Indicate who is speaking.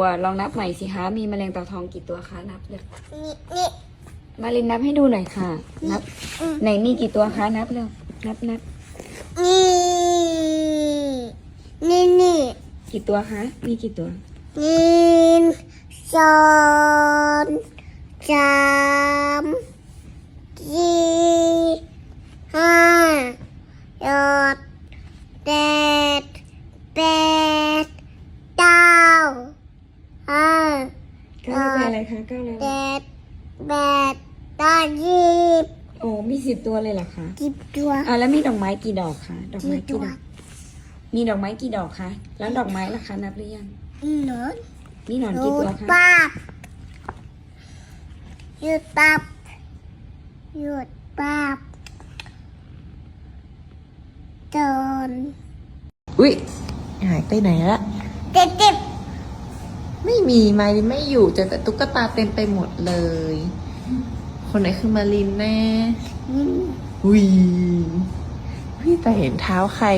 Speaker 1: ตัวลองนับใหม่สิคะมีแมลงเต่าทองกี่ตัวคะนับเลย
Speaker 2: นี่นี่
Speaker 1: มาลินนับให้ดูหน่อยค่ะ นับ
Speaker 2: อืม
Speaker 1: ไหนมีกี่ตัวคะนับเร็วนับนับ
Speaker 2: นี่ นี่นี่
Speaker 1: กี่ตัวคะมีกี่ตัว
Speaker 2: หนึ่งสองสามสี่ห้าหกเจ็ดแปดเก้าห้า
Speaker 1: เก้าเป็น อะไรคะเก้าแล้ว
Speaker 2: เจ็ดแปดเก้ายี่สิบ
Speaker 1: โอ้มีสิบตัวเลยเหรอคะ
Speaker 2: สิบตัว
Speaker 1: อะแล้วมีดอกไม้กี่ดอกคะดอก
Speaker 2: สิ
Speaker 1: ไม้
Speaker 2: บตั
Speaker 1: กี่
Speaker 2: ว
Speaker 1: ดอกมีดอกไม้กี่ดอกคะแล้วดอกไม้ล่ะคะนับหรือยัง
Speaker 2: หนู
Speaker 1: มีหนอน
Speaker 2: ห
Speaker 1: กี่
Speaker 2: ยุ
Speaker 1: ตัว
Speaker 2: ด
Speaker 1: คะ
Speaker 2: ปับหยุดปับหยุดปับจน
Speaker 3: อุ้ยหายไปไหนละ
Speaker 2: เจ็บเจ็บ
Speaker 3: ไม่มีมารินไม่อยู่เจอแต่ตุ๊กตาเต็มไปหมดเลย คนไหนคือมารินแน่
Speaker 2: อุ้
Speaker 3: ยพี่แต่เห็นเท้าใคร